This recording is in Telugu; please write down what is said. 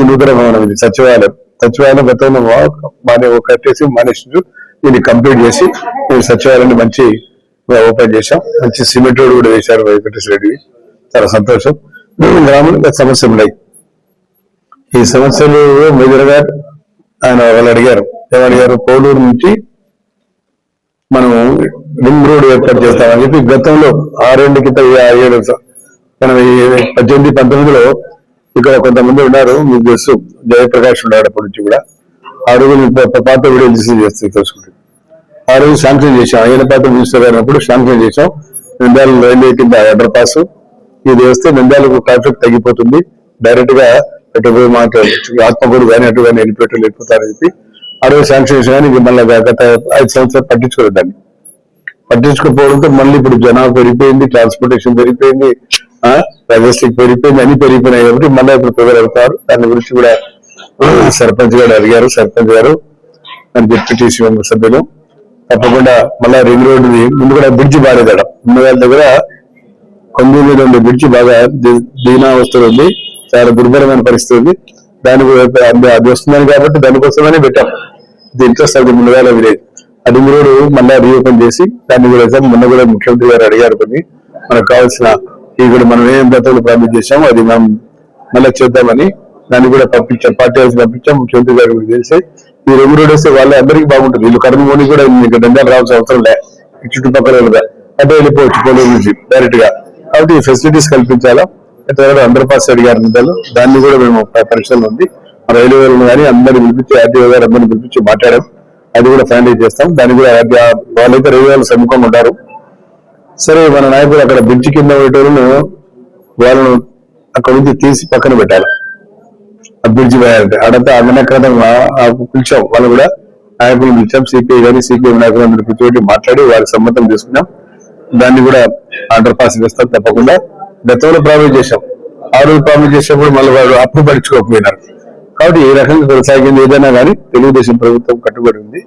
ఇది నూతన భవనం ఇది సచివాలయం సచివాలయం గతంలో మన కట్టేసి మానేసి దీన్ని కంప్లీట్ చేసి ఈ సచివాలయాన్ని మంచి ఓపెన్ చేశాం. మంచి సిమెంట్ రోడ్ కూడా వేశారు వెంకటేశ్వర రెడ్డి. చాలా సంతోషం. గ్రామంలో సమస్యలు ఉన్నాయి ఈ సమస్యలు మేజర్ గారు ఆయన వాళ్ళు అడిగారు. ఏమడిగారు పోలూరు నుంచి మనం రింగ్ రోడ్ ఏర్పాటు చేస్తామని చెప్పి గతంలో ఆరేళ్ళ క్రితం ఏడు మనం ఎనభై పద్దెనిమిది పంతొమ్మిదిలో ఇక్కడ కొంతమంది ఉన్నారు మీకు తెలుసు జయప్రకాష్ ఉన్నాడు అప్పటి నుంచి కూడా. ఆ రోజు మీకు పాత వీడియో తీసి చేస్తే తెలుసుకుంటే ఆ రోజు శాంక్షన్ చేశాం. ఆయన పాత మినిస్టర్ అయినప్పుడు శాంక్షన్ చేశాం. నంద్యాల రైల్వే కింద అండర్ పాస్ ఇది వస్తే నంద్యాలకు ట్రాఫిక్ తగ్గిపోతుంది. డైరెక్ట్గా ఎటు పోయి మాట్లాడచ్చు ఆత్మకూరు కానీ అటు కానీ వెళ్ళిపోయి వెళ్ళిపోతారని చెప్పి ఆ రోజు శాంక్షన్ చేసిన కానీ మళ్ళీ గత ఐదు సంవత్సరాలు పట్టించుకోలేదు దాన్ని. పట్టించుకోకపోవడంతో మళ్ళీ ఇప్పుడు జనాభా పెరిగిపోయింది ట్రాన్స్పోర్టేషన్ పెరిగిపోయింది లాజిస్టిక్ పెరిగిపోయింది అన్ని పెరిగిపోయినాయి కాబట్టి మళ్ళీ ఇప్పుడు ప్రిపేర్ అవుతారు. దాని గురించి కూడా సర్పంచ్ గారు అడిగారు సర్పంచ్ గారు అని డిప్యూటీసీ మెంబర్ సభ్యులు. తప్పకుండా మళ్ళా రింగ్ రోడ్డు ముందు కూడా బ్రిడ్జి బాగాలేదడం ముందుగా దగ్గర కొందరు మీద ఉండే బ్రిడ్జ్ బాగా దీ- ఉంది. చాలా దుర్భరమైన పరిస్థితి ఉంది. దాని అది- వస్తుందని కాబట్టి దానికోసమనే పెట్టాం. ఇది ఇంట్రెస్ట్ అది ముందుగాల విలేజ్ అది రోడ్డు మళ్ళా రీఓపెన్ చేసి దాన్ని కూడా వేసాం. మొన్న కూడా ముఖ్యమంత్రి గారు అడిగారు కొన్ని. మనకు కావాల్సిన ఇక్కడ కూడా మనం ఏం గతంలో ప్రామిస్ చేసాము అది మనం మళ్ళీ చేద్దామని దాన్ని కూడా పంపించాం పార్టీ హౌస్ పంపించాం ముఖ్యమంత్రి గారు కూడా తెలిసి ఈ రెండు రోడ్ వస్తే వాళ్ళ అందరికీ బాగుంటుంది. వీళ్ళు కర్మమోని కూడా మీకు దండాలు రావాల్సిన అవసరం లే. చుట్టుపక్కల వాళ్ళుగా అంటే వెళ్ళిపోవచ్చు పోలూరు నుంచి డైరెక్ట్గా. కాబట్టి ఈ ఫెసిలిటీస్ కల్పించాలా? తర్వాత అండర్ పాస్ అడిగారు నిధులు దాన్ని కూడా మేము పరిశీలన ఉంది. రైల్వే వాళ్ళు కానీ అందరిని పిలిపించి ఆర్టీఓ గారు అందరిని పిలిపించి మాట్లాడాం. అది కూడా ఫైనలైజ్ చేస్తాం. దాన్ని కూడా వాళ్ళైతే రైల్వే వాళ్ళు సమ్ముఖంగా ఉంటారు. సరే మన నాయకులు అక్కడ బ్రిడ్జ్ కింద ఉండేటోళ్ళను వాళ్ళను అక్కడ నుంచి తీసి పక్కన పెట్టాలి. ఆ బ్రిడ్జ్ వేయాలంటే అడతా అమనక్రతం పిలిచాం వాళ్ళు కూడా నాయకులు పిలిచాం. సిపిఐ కానీ సిపిఐ నాయకులు కూర్చోబెట్టి మాట్లాడి వారి సమ్మతం తీసుకున్నాం దాన్ని కూడా ఆర్డర్ పాస్ చేస్తాం తప్పకుండా. గతంలో ప్రామిస్ చేశాం. ఆ రోజు ప్రామిస్ చేసినప్పుడు మళ్ళీ వారు అప్పు పడుచుకోకపోయినారు కాబట్టి ఈ రకంగా కొనసాగింది ఏదైనా కానీ తెలుగుదేశం ప్రభుత్వం కట్టుబడి ఉంది.